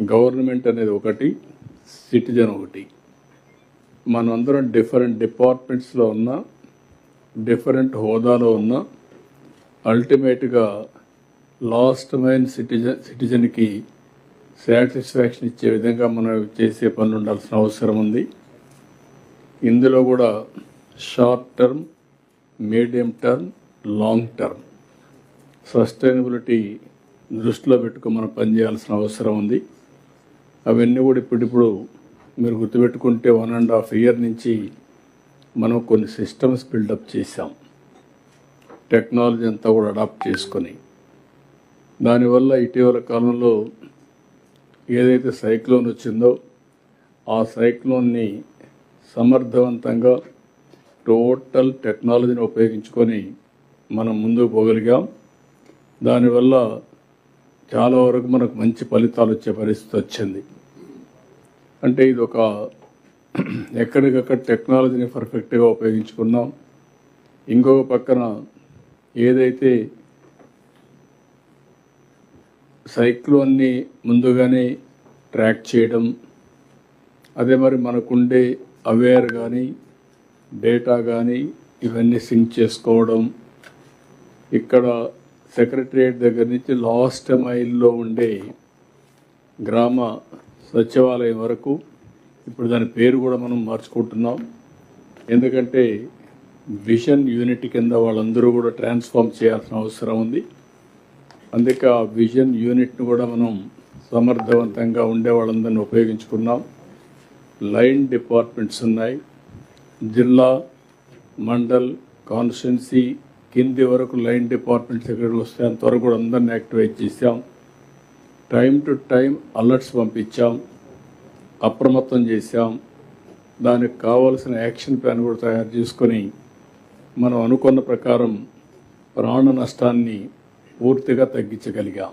Government అనేది ఒకటి citizen ఒకటి. మనమందరం డిఫరెంట్ డిపార్ట్మెంట్స్లో ఉన్న డిఫరెంట్ హోదాలో ఉన్న అల్టిమేట్గా లాస్ట్ మైన్ సిటిజన్ సిటిజన్కి సాటిస్ఫాక్షన్ ఇచ్చే విధంగా మనం చేసే పనులు ఉండాల్సిన అవసరం ఉంది. ఇందులో కూడా short term medium term long term. Sustainability దృష్టిలో పెట్టుకుని మనం పనిచేయాల్సిన అవసరం ఉంది. అవన్నీ కూడా ఇప్పుడిప్పుడు మీరు గుర్తుపెట్టుకుంటే వన్ అండ్ హాఫ్ ఇయర్ నుంచి మనం కొన్ని సిస్టమ్స్ బిల్డప్ చేశాం. టెక్నాలజీ అంతా కూడా అడాప్ట్ చేసుకొని. దానివల్ల ఇటీవల కాలంలో ఏదైతే సైక్లోన్ వచ్చిందో ఆ సైక్లోన్ని సమర్థవంతంగా టోటల్ టెక్నాలజీని ఉపయోగించుకొని మనం ముందుకు పోగలిగాం. దానివల్ల చాలా వరకు మనకు మంచి ఫలితాలు వచ్చే పరిస్థితి వచ్చింది. అంటే ఇది ఒక ఎక్కడికక్కడ టెక్నాలజీని పర్ఫెక్ట్గా ఉపయోగించుకున్నాం. ఇంకొక పక్కన ఏదైతే సైక్లోన్ని ముందుగానే ట్రాక్ చేయడం అదే మరి మనకుండే అవేర్ కానీ డేటా కానీ ఇవన్నీ సింక్ చేసుకోవడం ఇక్కడ సెక్రటరియట్ దగ్గర నుంచి లాస్ట్ మైల్లో ఉండే గ్రామ సచివాలయం వరకు ఇప్పుడు దాని పేరు కూడా మనం మార్చుకుంటున్నాం. ఎందుకంటే విజన్ యూనిట్ కింద వాళ్ళందరూ కూడా ట్రాన్స్ఫార్మ్ చేయాల్సిన అవసరం ఉంది. అందుకే ఆ విజన్ యూనిట్ను కూడా మనం సమర్థవంతంగా ఉండే వాళ్ళందరినీ ఉపయోగించుకున్నాం. లైన్ డిపార్ట్మెంట్స్ ఉన్నాయి. జిల్లా మండల్ కాన్స్టిట్యున్సీ కింది వరకు లైన్ డిపార్ట్మెంట్ సెక్రటరీలు వస్తే అంతవరకు కూడా అందరిని యాక్టివేట్ చేశాం. టైం టు టైం అలర్ట్స్ పంపించాం. అప్రమత్తం చేశాం. దానికి కావలసిన యాక్షన్ ప్లాన్ కూడా తయారు చేసుకొని మనం అనుకున్న ప్రకారం ప్రాణ నష్టాన్ని పూర్తిగా తగ్గించగలిగాం.